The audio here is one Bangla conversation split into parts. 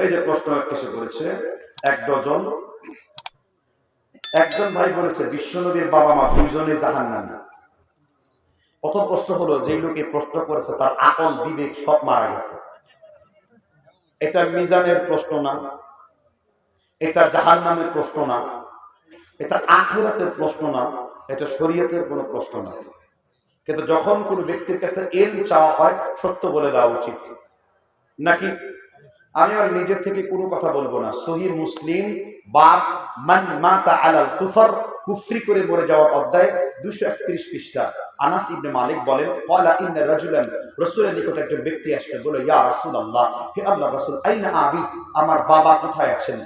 এই যে প্রশ্ন এসে করেছে এক ডজন, একজন ভাই বলেছে বাবা মা দুইজনে জাহান নামে প্রথম প্রশ্ন হলো, যে লোকে প্রশ্ন করেছে, তার আকল বিবেক সব মারা গেছে। এটা মিজানের প্রশ্ন না, এটা জাহান নামের প্রশ্ন না, এটা আখেরাতের প্রশ্ন না, এটা শরীয়তের কোনো প্রশ্ন না। কিন্তু যখন কোনো ব্যক্তির কাছে এল চাওয়া হয়, সত্য বলে দেওয়া উচিত। নাকি আমি আর নিজের থেকে কোনো কথা বলব না। সহি মুসলিম, বাপ, মান মাতা আলাল কুফর, কুফরি করে মরে যাওয়ার অধ্যায় দুশো একত্রিশ পৃষ্ঠা। আনাস ইবনে মালিক বলেন কলা ইন্না রাজুলান রসুলের নিকট একজন ব্যক্তি আসলে বলে, ইয়া রাসুল আল্লাহ হে আল্লাহ রাসুল, আইনা আবি? আমার বাবা কোথায় আছেন?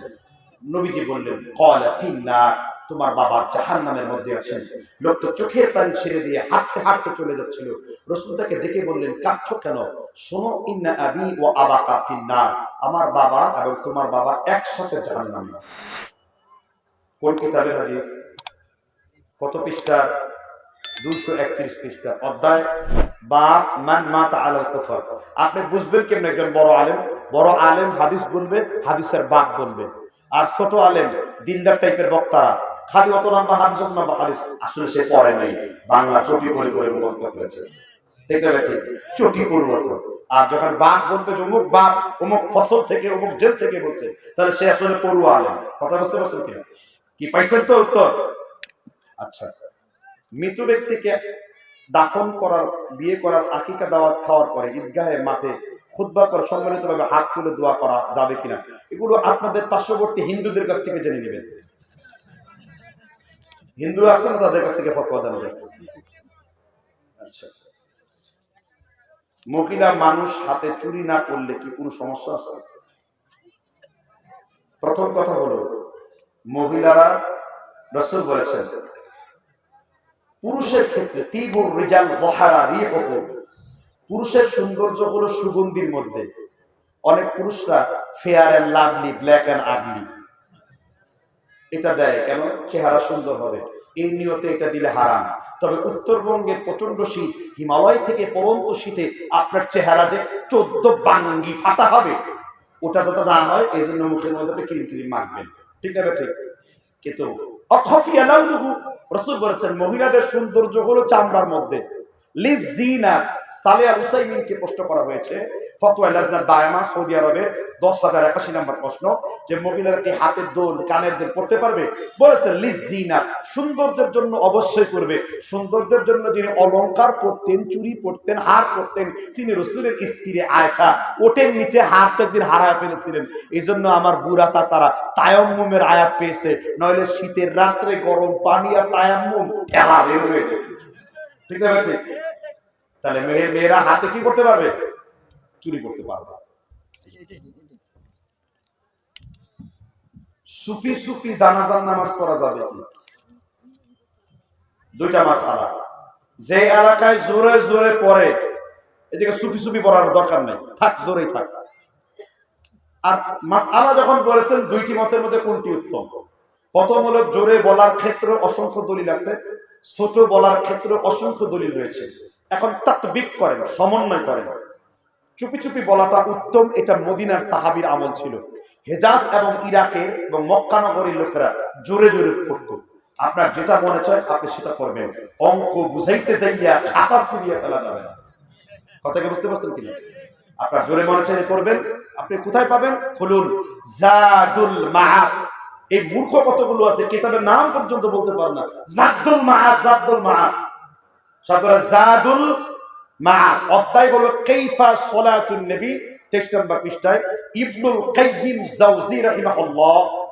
নবীজি বললেন কলা ফিন্নার তোমার বাবার জাহান নামের মধ্যে আছেন। লোক তো চোখের পানি ছেড়ে দিয়ে হাঁটতে হাঁটতে চলে যাচ্ছিল। রসুল তাকে ডেকে বললেন, কাঁদছ কেন? শোনো, ইন্না আবি ও আবা ফিন্নার। আমার বাবা এবং তোমার বাবা একসাথে জাহান নামে আছে। কোন কিতাবের হাদিস? কত পৃষ্ঠার? দুইশো একত্রিশ পৃষ্ঠা অধ্যায়। বা মান মাতা আলাল কুফর। আপনি বুঝবেন কেমন একজন বড় আলেম? বড় আলেম হাদিস বলবে, হাদিসের বাপ বলবে। আর ছোট আলেম, দিলদার টাইপের বক্তারা খালি অত লম্বা হাদিস, অত লম্বা হাদিস। আসলে সে পড়ে নাই। বাংলা চটি করে করে মুখস্থ করেছে। দেখতে পাচ্ছি চটি পূর্বত। আর যখন বাঘ বলবে যে, অমুক বাঘ, অমুক ফসল থেকে, অমুক জেল থেকে বলছে, তাহলে সে আসলে পড়ুয়া আলেম। কথা বুঝতে পারছেন কি কি পাইছেন তো উত্তর? আচ্ছা। মৃত ব্যক্তিকে দাফন করার, বিয়ে করার আকিকা দাওয়াত খাওয়ার পরে ঈদগাহে মাঠে খুদ্া করে সম্মিলিতভাবে হাত তুলে দোয়া করা যাবে কিনা? এগুলো আপনাদের পার্শ্ববর্তী হিন্দুদের কাছ থেকে জেনে নেবেন। হিন্দু আছে না তাদের কাছ থেকে ফতোয়া জানবেন আচ্ছা। মহিলা মানুষ হাতে চুরি না করলে কি কোনো সমস্যা আছে? প্রথম কথা হলো, মহিলারা রসুল বলেছেন, পুরুষের ক্ষেত্রে তীব্র রিজাল বহারা রিহ পুরুষের সৌন্দর্য হলো সুগন্ধির মধ্যে। অনেক পুরুষরা fair and lovely black and ugly এটা দেয় কেন? চেহারা সুন্দর হবে। এই নিয়তে এটা দিলে হারাম। তবে উত্তরবঙ্গের প্রচণ্ড শীত, হিমালয় থেকে পরন্ত শীতে আপনার চেহারা যে চোদ্দ বাঙ্গি ফাটা হবে, ওটা যাতে না হয় এই জন্য মুখের মধ্যে আপনি ক্রিম ক্রিম মাখবেন। ঠিক আছে ঠিক? কিন্তু অখফি আলাউলুহু রসুল বলেছেন, মহিলাদের সৌন্দর্য হলো চামড়ার মধ্যে। লিজিনা সালেয়া হুসাইমিনকে প্রশ্ন করা হয়েছে, ফতোয়া লাজনা দায়মা সৌদি আরবের দশ হাজার একাশি নম্বর প্রশ্ন, যে মহিলারা কি হাতের দোল, কানের দোল পড়তে পারবে? বলেছে লিজিনা সৌন্দর্যের জন্য অবশ্যই করবে সৌন্দর্যের জন্য যিনি অলংকার পড়তেন চুরি পড়তেন হার পড়তেন তিনি রসুলের স্ত্রী আয়সা ওটের নিচে হার তো হারায় ফেলেছিলেন। এই জন্য আমার বুড়া চাচারা তায়াম্মুমের আয়াত পেয়েছে, নইলে শীতের রাত্রে গরম পানি আর তায়াম্মুম বের হয়ে ঠিক না ঠিক তাহলে মেয়ের মেয়েরা হাতে কি করতে পারবে? চুরি করতে পারবে। সুপি সুপি জানাজার নামাজ পড়া যাবে কি? দুইটা মাস আলা যে এলাকায় জোরে জোরে পড়ে, এদিকে সুপি সুপি পড়ার দরকার নেই। থাক, জোরেই থাক। আর মাস আলা যখন বলেছেন, দুইটি মতের মধ্যে কোনটি উত্তম? প্রথম হলো, জোরে বলার ক্ষেত্রে অসংখ্য দলিল আছে, ছোট বলার ক্ষেত্রে অসংখ্য দলিল রয়েছে। এখন তাত্বিক করেন, সমন্বয় করেন। চুপি চুপি বলাটা উত্তম, এটা মদিনার সাহাবির আমল ছিল। হেজাজ এবং ইরাকের এবং মক্কানগরীর লোকেরা জোরে জোরে পড়ত। আপনার যেটা মনে চায় আপনি সেটা করবেন। অঙ্ক বুঝাইতে যাইয়া খাতা সিরিয়ে ফেলা যাবে না। কথাকে বুঝতে পারছেন কিনা? আপনার জোরে মনে চাইলে করবেন আপনি কোথায় পাবেন? খুলুন। জাদুল মাহাব এই মূর্খ কতগুলো আছে, কিতাবের নাম পর্যন্ত বলতে পারে না। জাদুল মাহাব জাদুল মাহাব সাদরা জাদুল মাহাব অধ্যায় হলো, কাইফা সলাতুন নবী? তেইশ নম্বর পৃষ্ঠায়, ইবনুল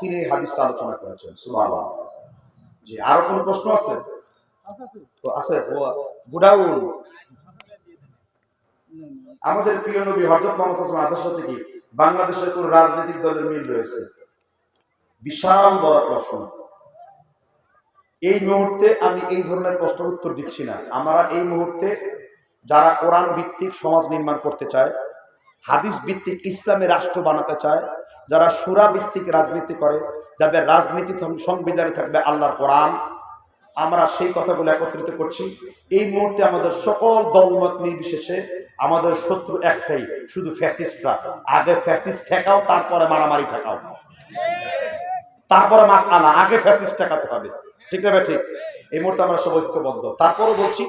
তিনি এই হাদিসটা আলোচনা করেছেন। সুবহানাল্লাহ। জি, আরও কোনো প্রশ্ন আছে? আছে গুডাউন। আমাদের প্রিয় নবী হযরত আদর্শ থেকে বাংলাদেশের কোন রাজনৈতিক দলের মিল রয়েছে? বিশাল বড় প্রশ্ন। এই মুহূর্তে আমি এই ধরনের প্রশ্নের উত্তর দিচ্ছি না। আমরা এই মুহূর্তে যারা কোরআন ভিত্তিক সমাজ নির্মাণ করতে চায় হাদিস ভিত্তিক ইসলামী রাষ্ট্র বানাতে চায়, যারা সুরা ভিত্তিক রাজনীতি করে, যাদের রাজনীতি সংবিধানে থাকবে আল্লাহর কোরআন। আমরা সেই কথাগুলো একত্রিত করছি। এই মুহূর্তে আমাদের সকল দলমত নির্বিশেষে আমাদের শত্রু একটাই, শুধু ফ্যাসিস্টরা। আগে ফ্যাসিস্ট ঠেকাও, তারপরে মারামারি ঠেকাও। তারপরে মাস আনা, আগে ফ্যাসিস্ট ঠেকাতে হবে। ঠিক না ঠিক? এই মুহূর্তে আমরা সব ঐক্যবদ্ধ। তারপরও বলছি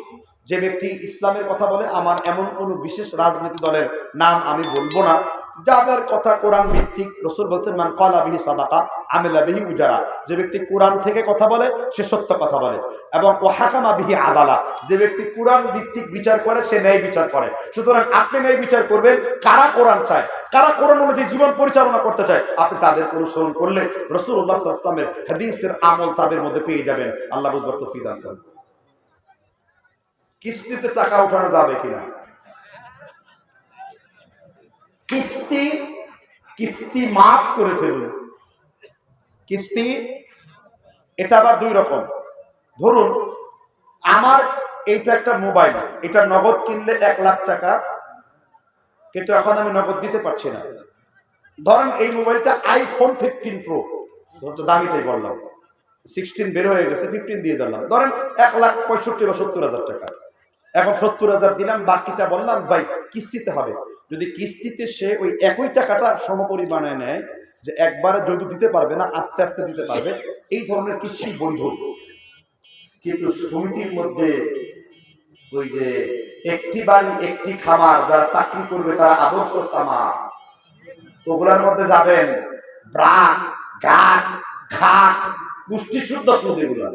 যে ব্যক্তি ইসলামের কথা বলে, আমার এমন কোনো বিশেষ রাজনীতি দলের নাম আমি বলব না। যাদের কথা কোরআন ভিত্তিক রসুল বলছেন, মান কলা বিহি সাদাকা আমেলা বিহি উজারা। যে ব্যক্তি কোরআন থেকে কথা বলে, সে সত্য কথা বলে। এবং ও হাকামা বিহি আদালা। যে ব্যক্তি কোরআন ভিত্তিক বিচার করে, সে ন্যায় বিচার করে। সুতরাং আপনি ন্যায় বিচার করবেন, কারা কোরআন চায়? কারা কোরআন অনুযায়ী জীবন পরিচালনা করতে চায়? আপনি তাদেরকে অনুসরণ করলে রসুল উল্লাহ ইসলামের হাদিসের আমল তাদের মধ্যে পেয়ে যাবেন। আল্লাহ বুঝবার তো ফিদান করেন। কিস্তিতে টাকা উঠানো যাবে কিনা? কিস্তি কিস্তি মাফ করে ফেলুন। কিস্তি, এটা আবার দুই রকম। ধরুন, আমার এইটা একটা মোবাইল, এটা নগদ কিনলে এক লাখ টাকা, কিন্তু এখন আমি নগদ দিতে পারছি না। ধরেন এই মোবাইলটা আইফোন ফিফটিন প্রো তো দামিটাই বললাম। সিক্সটিন বের হয়ে গেছে ফিফটিন দিয়ে দিলাম। ধরেন এক লাখ পঁয়ষট্টি বা সত্তর হাজার টাকা। এখন সত্তর হাজার দিলাম, বাকিটা বললাম, ভাই, কিস্তিতে হবে। যদি কিস্তিতে সে ওই একই টাকাটা সমপরিমাণে নেয়, যে একবারে যদি দিতে পারবে না, আস্তে আস্তে দিতে পারবে, এই ধরনের কিস্তি বৈধ। কিন্তু সমিতির মধ্যে ওই যে একটি বাড়ি, একটি খামার, যারা চাকরি করবে, তারা আদর্শ সামার। ওগুলোর মধ্যে যাবেন ব্রা গাট ঘাট পুষ্টি শুদ্ধ সুদ এগুলো।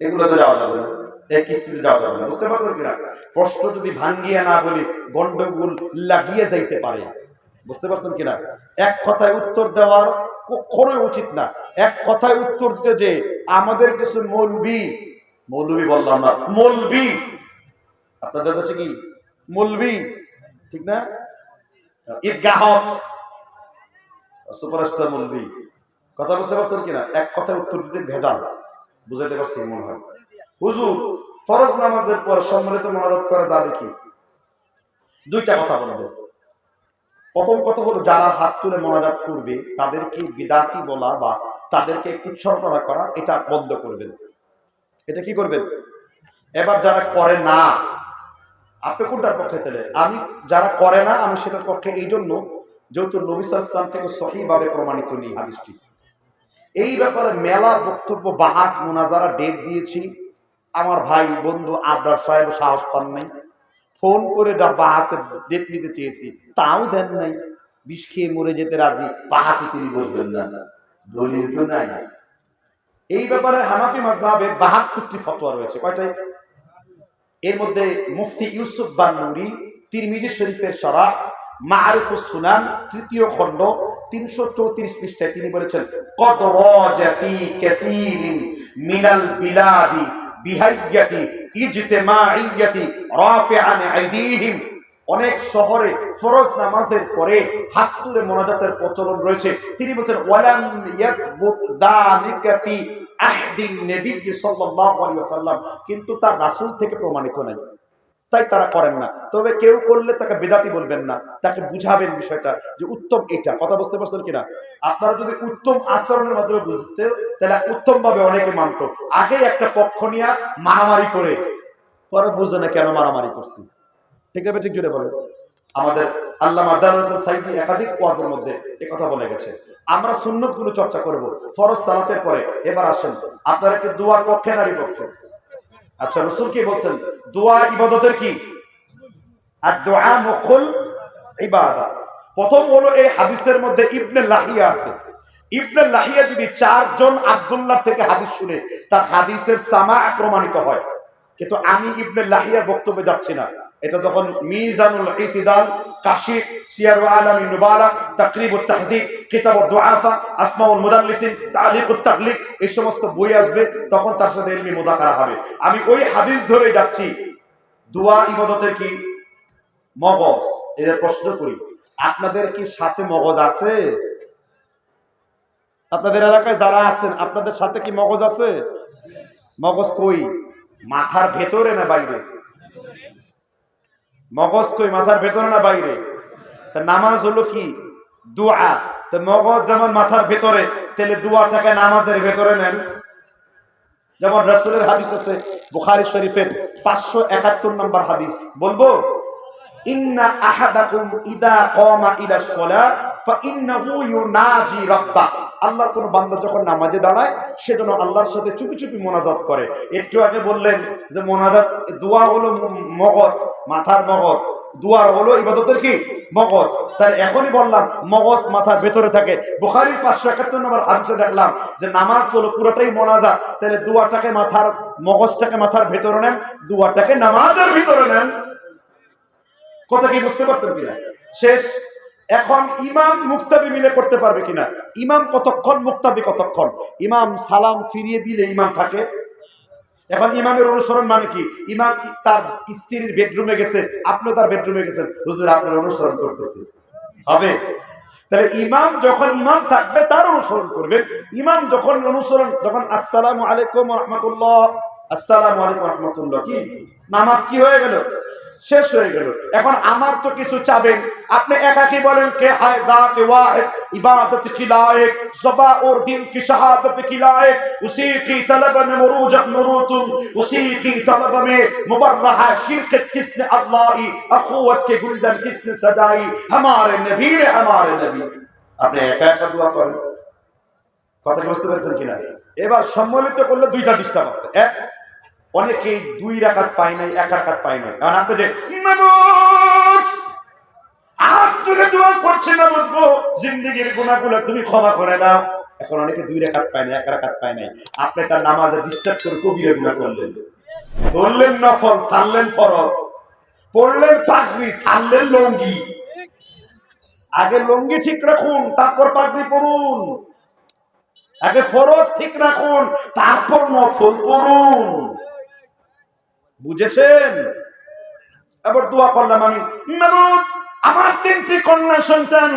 এগুলোতে যাওয়া যাবে না। এই কিস্তিতে যাওয়া যাবে না। বুঝতে পারছেন কিনা? কষ্ট যদি ভাঙ্গিয়ে না বলি, গন্ডগোল লাগিয়ে যাইতে পারে। বুঝতে পারছেন কিনা? এক কথায় উত্তর দেওয়ার কখনোই উচিত না। এক কথায় উত্তর দিতে যে আমাদের কিছু মৌলবি মৌলবি বললাম না, মৌলবি। আপনাদের দেশে কি মৌলবি? ঠিক না? ঈদগাহত সুপারস্টার মৌলবি। কথা বুঝতে পারছেন কিনা? এক কথায় উত্তর দিতে ভেজাল। বুঝাইতে পারছি মনে হয়। হুজুর, ফরজ নামাজের পর সম্মিলিত মনোরোধ করা যাবে কি? দুইটা কথা বলব। প্রথম কথা হলো, যারা হাত তুলে মনোজাত করবে, তাদেরকে বিদাতি বলা বা তাদেরকে কুচ্ছরণা করা, এটা বন্ধ করবেন। এটা কি করবেন? এবার যারা করে না, আপনি কোনটার পক্ষে তেলে আমি যারা করে না, আমি সেটার পক্ষে এই জন্য যেহেতু নবিসা ইসলাম থেকে সহিভাবে প্রমাণিত নেই হাদিসটি। এই ব্যাপারে মেলা বক্তব্য, বাহাস, মোনাজারা, ডেট দিয়েছি। আমার ভাই, বন্ধু আবদার সাহেব সাহস পান নাই। ফোন করে বাহাসের ডেট নিতে চেয়েছি, তাও দেন নাই। বিষ খেয়ে মরে যেতে রাজি, বাহাসে তিনি বলবেন না। দলিল তো নাই। এই ব্যাপারে হানাফি মাজহাবের বাহাত্তরটি ফতোয়া রয়েছে। কয়টাই? এর মধ্যে মুফতি ইউসুফ বান্নুরি, তিরমিজি শরীফের সারা মারুফুস সুনান, তৃতীয় খণ্ড, তিনশো চৌত্রিশ পৃষ্ঠায় তিনি বলেছেন কত কাসীরিন মিনাল বিলাদি বিহাইয়াতি ইজতেমাইয়াতি রাফিআন আইদিহিম। অনেক শহরে ফরজ নামাজের পরে হাত তুলে মোনাজাতের প্রচলন রয়েছে। তিনি বলছেন, ওয়ালাম ইয়াসবুত যালিকা ফি আহদিন নবী সাল্লাল্লাহু আলাইহি ওয়াসাল্লাম। কিন্তু তার রাসূল থেকে প্রমাণিত নাই। তাই তারা করেন না। তবে কেউ করলে তাকে বেদাতি বলবেন না। তাকে বুঝাবেন বিষয়টা যে উত্তম এটা। কথা বুঝতে পারছেন কিনা? আপনারা যদি উত্তম আচরণের মাধ্যমে বুঝতে, তাহলে উত্তম ভাবে অনেকে মানত। আগে একটা পক্ষ নিয়ে মারামারি করে, পরে বুঝে না কেন মারামারি করছি। ঠিক আছে ঠিক জুড়ে বলেন। আমাদের আল্লাহ আদাল হোসেন সাইদি একাধিক ওয়াজের মধ্যে এ কথা বলে গেছে। আমরা সুন্নতগুলো চর্চা করব। ফরজ সালাতের পরে। এবার আসেন। আপনারা কি দুয়ার পক্ষে নারী পক্ষে আচ্ছা রসুল কি বলছেন? দোয়া ইবাদতের কি? আর দোয়া মুখল ইবাদা। প্রথম হলো এই হাদিসের মধ্যে ইবনে লাহিয়া আছে। ইবনে লাহিয়া যদি চারজন আব্দুল্লাহ থেকে হাদিস শুনে, তার হাদিসের সামা প্রমাণিত হয়। কিন্তু আমি ইবনে লাহিয়ার বক্তব্যে যাচ্ছি না। এটা যখন মিজানুল ইতিদাল কাশিফ সিয়ার আলামিন নুবালা তাকরিবুত তাহদিব কিতাবুদ দুআফা, আসমাউল মুদাল্লিসিন, তালিকুত তাকলিক এই সমস্ত বই আসবে, তখন তার সাথে ইলমি মুদাকারা হবে। আমি ওই হাদিস ধরে যাচ্ছি দোয়া ইবাদতের কি মগজ? এদের প্রশ্ন করি, আপনাদের কি সাথে মগজ আছে? আপনাদের এলাকায় যারা আছেন, আপনাদের সাথে কি মগজ আছে? মগজ কই? মাথার ভেতরে না বাইরে? মগজ কই মাথার ভেতরে না বাইরে? তা নামাজ হলো কি? দোয়া। তো মগজ যেমন মাথার ভেতরে, তাহলে দোয়াটাকে নামাজের ভেতরে নেন। যেমন রসুলের হাদিস আছে, বুখারি শরীফের পাঁচশো একাত্তর নম্বর হাদিস। বলব? ইন্না আহাদাকুম ইদা কমা ইলা সলা আল্লাহর কোনো বান্দা যখন নামাজে দাঁড়ায় সেজন্য আল্লাহর সাথে চুপি চুপি মোনাজাত করে। একটু আগে বললেন যে, মোনাজাত, দোয়া হলো মগজ, মাথার মগজ। দুয়ার হলো ইবাদতের কি? মগজ। তাহলে এখনই বললাম, মগজ মাথার ভেতরে থাকে। বুখারির পাঁচশো একাত্তর নম্বর হাদিসে দেখলাম যে, নামাজ হলো পুরোটাই মোনাজাত। তাহলে দুয়াটাকে মাথার, মগজটাকে মাথার ভেতরে নেন, দুয়াটাকে নামাজের ভিতরে নেন। কথা কি বুঝতে পারছেন কিনা? শেষ। এখন ইমাম মুক্তাবি মিলে করতে পারবে কিনা? ইমাম কতক্ষণ মুক্তাবি কতক্ষণ? ইমাম সালাম ফিরিয়ে দিলে ইমাম থাকে। এখন ইমামের অনুসরণ মানে কি? ইমাম তার স্ত্রীর বেডরুমে গেছে, আপনিও তার বেডরুমে গেছেন। হুজুর, আপনার অনুসরণ করতেছে। হবে? তাহলে ইমাম যখন ইমাম থাকবে, তার অনুসরণ করবেন। ইমাম যখন অনুসরণ, যখন আসসালামু আলাইকুম রহমতুল্লাহ, আসসালামু আলাইকুম রহমতুল্লাহ, কি? নামাজ কি হয়ে গেল? শেষ হয়ে গেল। এখন আমার তো কিছু চাবেন আপনি একাকি বলেন, কে ওয়াহিদ? ইবাদত কি লায়েক? সবা ওর দিন কি শাহাদত কি লায়েক? উসি কি তলব মে মুরুজ মুরুতুম উসি কি তলব মে কিসনে আখুত কে কিসনে সদাই? হামারে নবী রে হামারে নবী। আপনি একা একা দোয়া করেন। কথা বুঝতে কিনা? এবার সম্মিলিত করলে দুইটা ডিস্টার্ব আছে। এক অনেকেই দুই রাকাত পায় নাই, এক রাকাত পায় নাই। কারণ আর তুলে দোয়া করছে না তুমি ক্ষমা করে দাও। এখন অনেকে দুই রেখাত এক রেখাত পায় নাই। আপনি তার নামাজে ডিস্টার্ব করে করলেন। ধরলেন ফরজ। পড়লেন লঙ্গি। আগে লঙ্গি ঠিক রাখুন, তারপর পাগড়ি পরুন। আগে ফরজ ঠিক রাখুন, তারপর নফল পড়ুন বুঝেছেন? এবার দোয়া করলাম আমি। আমার তিনটি কন্যা সন্তান,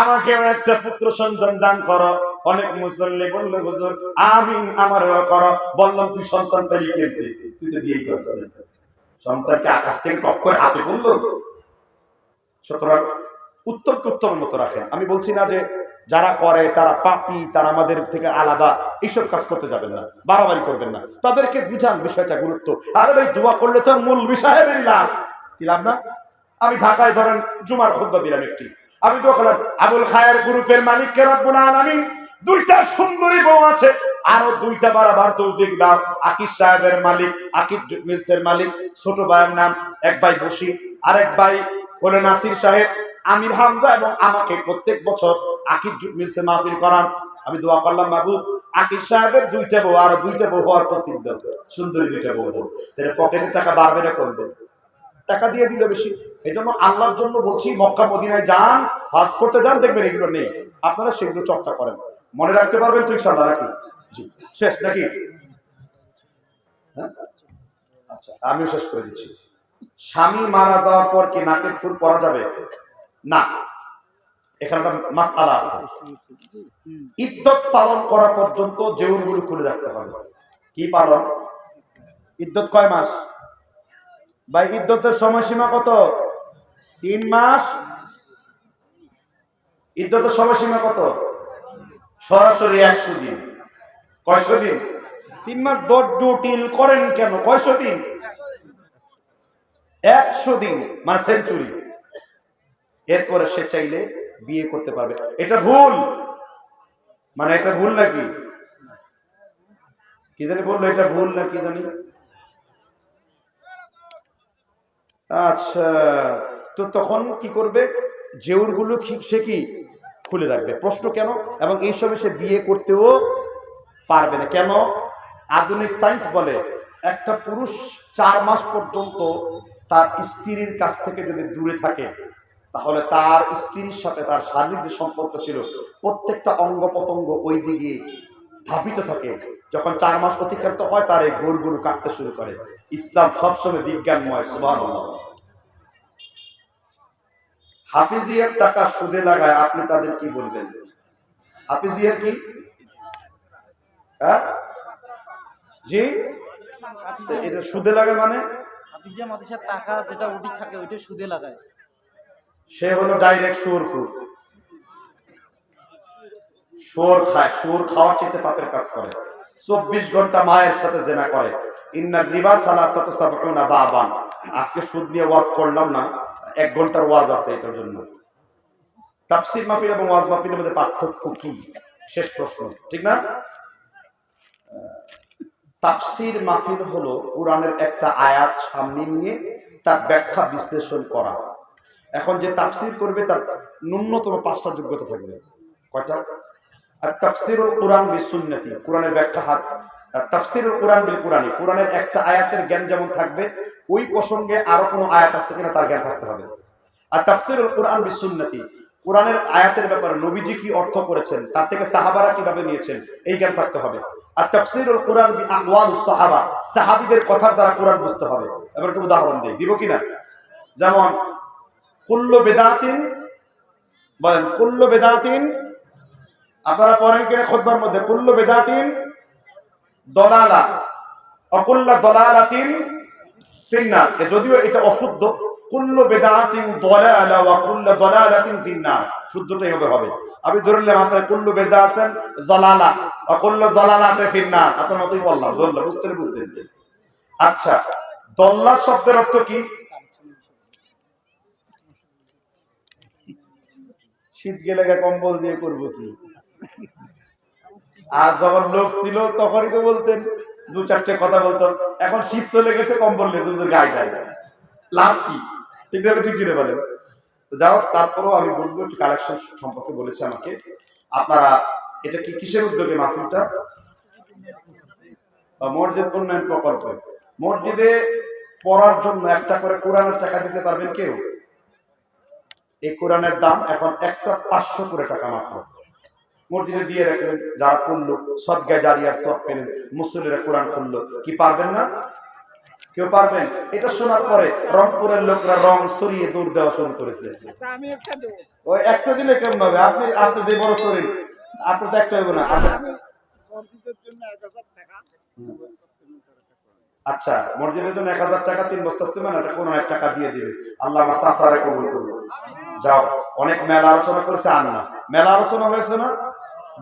আমাকে একটা পুত্র সন্তান দান করো। অনেক মুসল্লি বলল, হুজুর, আমিন, আমারও করো। বললাম, তুই সন্তান পেলি কেমতে তুই তো বিয়ে করছিস সন্তানকে আকাশ থেকে টপ করে হাতে পড়ল সুতরাং উত্তমের মতো রাখেন। আমি বলছি না যে যারা করে, তারা পাপি, তারা আমাদের থেকে আলাদা, এইসব কাজ করতে যাবেন না, বাড়াবাড়ি করবেন না। তাদেরকে বুঝান বিষয়টা গুরুত্ব। আরে ভাই, দোয়া করলে তো মূল বিষয় বেরিলাম কি লাভ না? আমি ঢাকায় ধরেন, জুমার খুদ্া দিলাম একটি। আমি দোয়া করলাম, আবুল খায়ের গ্রুপের মালিককে রব্বুল আলামিন দুইটা সুন্দরী বউ আছে, আরও দুইটা বারাবার তৌফিক দাও। আকিব সাহেবের মালিক আকিব মিলসের মালিক, ছোট ভাইয়ের নাম, এক ভাই বসির আরেক ভাই হলো নাসির সাহেব। আমির হামজা এবং আমাকে প্রত্যেক বছর আকিব মিলছে মাহফিল করান আমি দোয়া করলাম, মাহবুব। আকির সাহেবের দুইটা বউ, আর দুইটা বউ হওয়ার তৌফিক দাও। সুন্দরী দুইটা বউ দাও। তাহলে পকেটের টাকা বাড়বে না করবে টাকা দিয়ে দিল বেশি। এই জন্য আল্লাহর জন্য বলছি, মক্কা, মদিনায় যান, হাজ করতে যান, দেখবেন এগুলো নেই। আপনারা সেগুলো চর্চা করেন। মনে রাখতে পারবেন তুই ইনশাল্লাহ নাকি? জি। শেষ, নাকি? হ্যাঁ? আচ্ছা আমিও শেষ করে দিচ্ছি। স্বামী মারা যাওয়ার পর কি নাকের ফুল পরা যাবে? না। এখানে একটা মাসালা আছে। ইদ্যত পালন করা পর্যন্ত জেউরগুলো খুলে রাখতে হবে। কি পালন? ইদ্যত কয় মাস? বা ইদ্যতের সময়সীমা কত? তিন মাস। ইদ্যতের সময়সীমা কত? সরাসরি একশো দিন। কয়শো দিন? তিন মাস দড্ডু টিল করেন কেন? কয়শো দিন? একশো দিন মানে সেঞ্চুরি এরপরে সে চাইলে বিয়ে করতে পারবে। এটা ভুল! মানে এটা ভুল নাকি? কি জানি বলল, এটা ভুল নাকি জানি? আচ্ছা তো তখন কি করবে? জেউরগুলো কি- সে কি খুলে রাখবে? প্রশ্ন কেন? এবং এইসবে সে বিয়ে করতেও পারবে না। কেন? আধুনিক সায়েন্স বলে, একটা পুরুষ চার মাস পর্যন্ত তার স্ত্রীর কাছ থেকে যদি দূরে থাকে তাহলে তার স্ত্রীর সাথে তার শারীরিক যে সম্পর্ক ছিল প্রত্যেকটা অঙ্গ প্রত্যঙ্গ ওই দিকে ধাবিত থাকে। যখন চার মাস অতিক্রান্ত হয় তার এই গোরগুলো কাটতে শুরু করে। ইসলাম সবসময় বিজ্ঞানময় সুবাহ হাফিজিয়ার টাকা সুদে লাগায় আপনি তাদের কি বলবেন? হাফিজিয়ার কি? হ্যাঁ? জি? এটা সুদে লাগায় মানে? হাফিজা মাদ্রাসার টাকা যেটা উঠি থাকে ওইটা সুদে লাগায়। সে হলো ডাইরেক্ট শুয়োর খুর। শুয়োর খায়, শুয়োর খাওয়ার চেয়ে পাপের কাজ করে। চব্বিশ ঘণ্টা মায়ের সাথে জেনা করে। ইন্নার আজকে সুদ নিয়ে ওয়াজ করলাম না, এক ঘণ্টার ওয়াজ আছে এটার জন্য। তাফসির মাহফিল এবং ওয়াজ মাহফিলের মধ্যে পার্থক্য কি? শেষ প্রশ্ন, ঠিক না? তাফসির মাহফিল হলো কোরআনের একটা আয়াত সামনে নিয়ে তার ব্যাখ্যা বিশ্লেষণ করা। এখন যে তাফসির করবে তার ন্যূনতম পাঁচটা যোগ্যতা থাকবে। কয়টা? আর তাফসিরুল কোরআন বিসুন্নতি, কোরআনের ব্যাখ্যা হাত। তাফসিরুল কোরআন বিল কোরআনি কোরআনের একটা আয়াতের জ্ঞান যেমন থাকবে, ওই প্রসঙ্গে আরও কোনো আয়াত আছে কিনা তার জ্ঞান থাকতে হবে। আর তাফসিরুল কোরআন বিসুন্নতি, কোরআনের আয়াতের ব্যাপারে নবীজি কি অর্থ করেছেন, তার থেকে সাহাবারা কীভাবে নিয়েছেন, এই জ্ঞান থাকতে হবে। আর তাফসিরুল কোরআন সাহাবা, সাহাবিদের কথার দ্বারা কোরআন বুঝতে হবে। এবার একটু উদাহরণ দেই, দিব কিনা? যেমন কুল্লু বেদাতিন, বলেন, কুল্লু বেদাতিন, আপনারা পড়েন কিনা খোদবার মধ্যে, কুল্লু বেদাতিন দলালা, অকুল্লা দলালাতিন ফিন্নার। যদিও এটা অশুদ্ধ, কুল্ল বেদাতিন দলালা ওয়া কুল্লা দলালাতিন ফিন্নার। শুদ্ধটা এইভাবে হবে। আমি ধরে নিলাম আপনারা কুল্লু বেজা আছেন, জলালা, অকুল্লা জলালাতে ফিন্নার। আপনার মতোই বললাম, ধরলাম, বুঝতে বুঝতেন আচ্ছা দল্লা শব্দের অর্থ কি? শীত গেলে কম্বল দিয়ে করব কি? আর যখন লোক ছিল, তখনই তো বলতেন, দু চারটে কথা বলতাম। এখন শীত চলে গেছে, কম্বল নিয়ে গায়ে দেয় লাভ কি? ঠিক ঠিক জুড়ে বলেন? তো যাও তারপরেও আমি বলব, একটু কালেকশন সম্পর্কে বলেছে আমাকে। আপনারা, এটা কি কিসের উদ্যোগে মাহফিলটা? মসজিদ উন্নয়ন প্রকল্প। মসজিদে পড়ার জন্য একটা করে কোরআনের টাকা দিতে পারবেন কেউ? এই কোরআনের দাম এখন একটা পাঁচশো করে টাকা মাত্র। মসজিদে দিয়ে রাখলেন যারা পড়ল সদগায় জারিয়ার সদ পেলেন মুসলিরা কোরআন খুললো। কি পারবেন না? কেউ পারবেন? এটা শোনার পরে রংপুরের লোকরা রং সরিয়ে দৌড় দেওয়া শুরু করেছে। ওই একটা দিলে কেমন হবে? আপনি আপনি যে বড় শরীর আপনি তো একটা হবে না। আপনি- আমি কম্পিউটার জন্য এক হাজার টাকা আচ্ছা মসজিদের জন্য এক হাজার টাকা তিন বস্তা সিমেন্ট, এটা কোনো এক টাকা দিয়ে দিবে? আল্লাহ আমার চাষারে কবুল করব যাও, অনেক মেলা আলোচনা করেছে আর না মেলা আলোচনা হয়েছে না?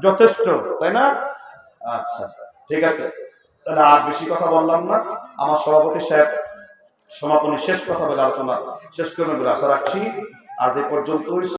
যথেষ্ট, তাই না? আচ্ছা ঠিক আছে। তাহলে আর বেশি কথা বললাম না। আমার সভাপতি সাহেব সমাপনী শেষ কথা বলে আলোচনা শেষ করে আশা রাখছি আজ এ পর্যন্তই।